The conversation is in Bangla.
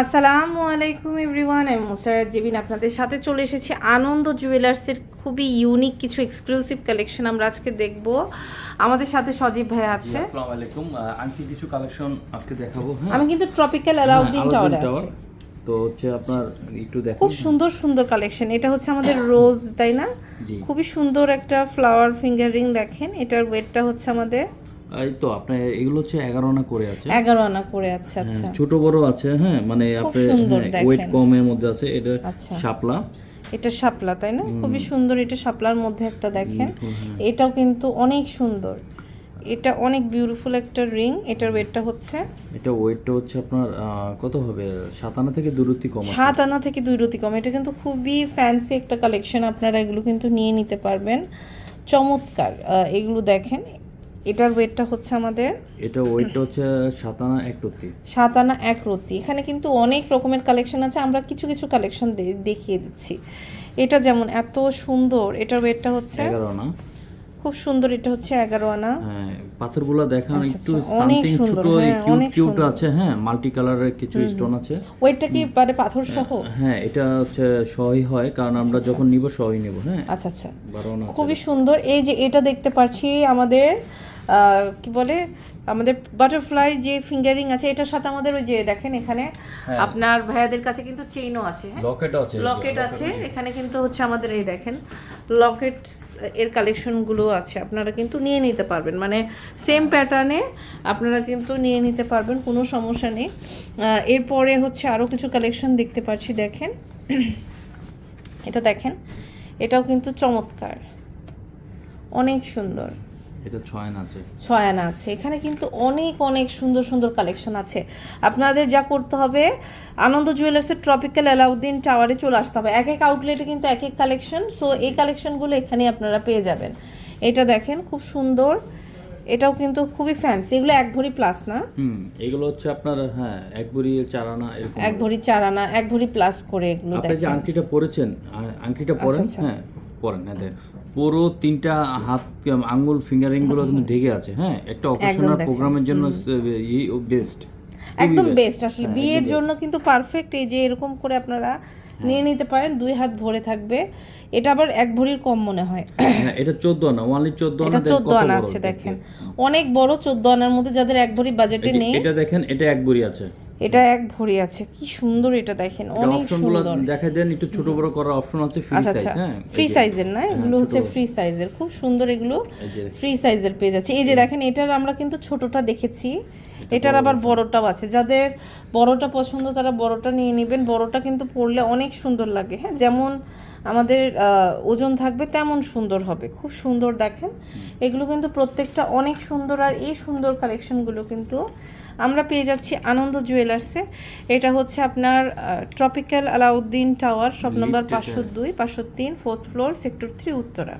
আসসালামু আলাইকুম এভরিওয়ান আমি মুসারাত জিবিন আপনাদের সাথে চলে এসেছি আনন্দ জুয়েলার্সের খুবই ইউনিক কিছু এক্সক্লুসিভ কালেকশন আমরা আজকে দেখব। আমাদের সাথে সজীব ভাই আছে। আসসালামু আলাইকুম। আহ, আংটি কিছু কালেকশন আজকে দেখাবো? হ্যাঁ। আমি কিন্তু ট্রপিক্যাল আলাউদ্দিন টাওয়ারে আছি। তো হচ্ছে আপনার একটু দেখুন। খুব সুন্দর সুন্দর কালেকশন এটা হচ্ছে আমাদের রোজ তাই না? খুবই সুন্দর একটা ফ্লাওয়ার ফিঙ্গারিং দেখেন। এটার ওয়েটটা হচ্ছে আমাদের এই তো আপনার এগুলো হচ্ছে এগারো আনা করে আছে। এগারো আনা করে আছে আচ্ছা। হ্যাঁ, ছোট বড় আছে হ্যাঁ মানে ওয়েট কমের মধ্যে আছে এটা আচ্ছা। শাপলা। এটা শাপলা তাই না? খুবই সুন্দর এটা শাপলার মধ্যে একটা দেখেন। হ্যাঁ। এটাও কিন্তু অনেক সুন্দর। এটা অনেক বিউটিফুল একটা রিং এটার ওয়েটটা হচ্ছে? এটা ওয়েটটা হচ্ছে আপনার কত হবে? সাত আনা থেকে দূরত্ব কম সাত আনা থেকে দুই রতি কম। এটা কিন্তু খুবই ফ্যান্সি একটা কালেকশন আপনারা এগুলো কিন্তু নিয়ে নিতে পারবেন। চমৎকার এগুলো দেখেন। এটার ওয়েটটা হচ্ছে আমাদের এটা ওয়েটটা হচ্ছে সাত আনা এক রত্তি সাত আনা এক রতি এখানে কিন্তু অনেক রকমের কালেকশন আছে আমরা কিছু কিছু কালেকশন দেখিয়ে দিচ্ছি। এটা যেমন এত সুন্দর এটার ওয়েটটা হচ্ছে এগারো আনা। খুব সুন্দর এটা হচ্ছে এগারো আনা। হ্যাঁ পাথরগুলো দেখান একটু আচ্ছা, অনেক সামথিং সুন্দর, ছোট হ্যাঁ, কিউট অনেক কিউট আছে হ্যাঁ মাল্টি কালারের কিছু স্টোন আছে। ওয়েটটা কি মানে পাথর সহ হ্যাঁ এটা হচ্ছে সহই হয় কারণ আমরা যখন নিব সহই নিব হ্যাঁ। আচ্ছা আচ্ছা। খুবই সুন্দর এই যে এটা দেখতে পাচ্ছি আমাদের কি বলে? আমাদের বাটারফ্লাই যে ফিঙ্গারিং আছে এটার সাথে আমাদের ওই যে দেখেন এখানে আপনার ভাইয়াদের কাছে কিন্তু চেইনও আছে হ্যাঁ? লকেট আছে লকেট আছে। এখানে কিন্তু হচ্ছে আমাদের এই দেখেন লকেট এর কালেকশনগুলো আছে। আপনারা কিন্তু নিয়ে নিতে পারবেন। মানে সেম প্যাটার্নে আপনারা কিন্তু নিয়ে নিতে পারবেন কোনো সমস্যা নেই। এরপরে হচ্ছে আরও কিছু কালেকশন দেখতে পাচ্ছি দেখেন। এটা দেখেন এটাও কিন্তু চমৎকার। অনেক সুন্দর। এটা ছয় আছে। ছয় আনা আছে। এখানে কিন্তু অনেক অনেক সুন্দর সুন্দর কালেকশন আছে। আপনাদের যা করতে হবে আনন্দ জুয়েলার্সের ট্রপিক্যাল আলাউদ্দিন টাওয়ারে চলে আসতে হবে। এক এক আউটলেটে কিন্তু এক এক কালেকশন সো এই কালেকশনগুলো এখানে আপনারা পেয়ে যাবেন। এটা দেখেন খুব সুন্দর। এটাও কিন্তু খুবই ফ্যান্সি এগুলো এক ভরি প্লাস না? হুম এগুলো হচ্ছে আপনার হ্যাঁ এক ভরি চার আনা এরকম। এক ভরি চার আনা এক ভরি প্লাস করে এগুলো আপনি যে আংটিটা পরেছেন? আংটিটা পরেন? আচ্ছা। হ্যাঁ পরেন হ্যাঁ পুরো তিনটা হাত আঙ্গুল ফিঙ্গারিংগুলো কিন্তু ঢেকে আছে হ্যাঁ? একটা অকেশনাল প্রোগ্রামের জন্য বেস্ট একদম বেস্ট আসলে বিয়ের জন্য কিন্তু পারফেক্ট এই যে এরকম করে আপনারা নিয়ে নিতে পারেন। দুই হাত ভরে থাকবে। এটা আবার এক ভরির কম মনে হয়। হ্যাঁ এটা চোদ্দ আনা। ওনলি চোদ্দ আনা এটা দেখেন চোদ্দ কত আনা আছে দেখেন। অনেক বড় চোদ্দ আনার মধ্যে যাদের এক ভরি বাজেটে নেই। এটা দেখেন এটা এক ভরি আছে। এটা এক ভরি আছে। কি সুন্দর এটা দেখেন অনেক সুন্দর। দেখাই দেন একটু ছোট বড় করার অপশন আছে ফ্রি সাইজ হ্যাঁ ফ্রি সাইজের না? এগুলো হচ্ছে ফ্রি সাইজের খুব সুন্দর এগুলো ফ্রি সাইজের পেজ আছে এই যে দেখেন এটার আমরা কিন্তু ছোটটা দেখেছি। এটার আবার বড়টাও আছে। যাদের বড়টা পছন্দ তারা বড়টা নিয়ে নেবেন। বড়টা কিন্তু পরলে অনেক সুন্দর লাগে হ্যাঁ? যেমন আমাদের ওজন থাকবে তেমন সুন্দর হবে। খুব সুন্দর দেখেন। এগুলো কিন্তু প্রত্যেকটা অনেক সুন্দর আর এই সুন্দর কালেকশনগুলো কিন্তু আমরা পেয়ে যাচ্ছি আনন্দ জুয়েলার্সে এটা হচ্ছে আপনার ট্রপিক্যাল আলাউদ্দিন টাওয়ার সব নম্বর পাঁচশো দুই পাঁচশো তিন fourth floor sector three Uttara.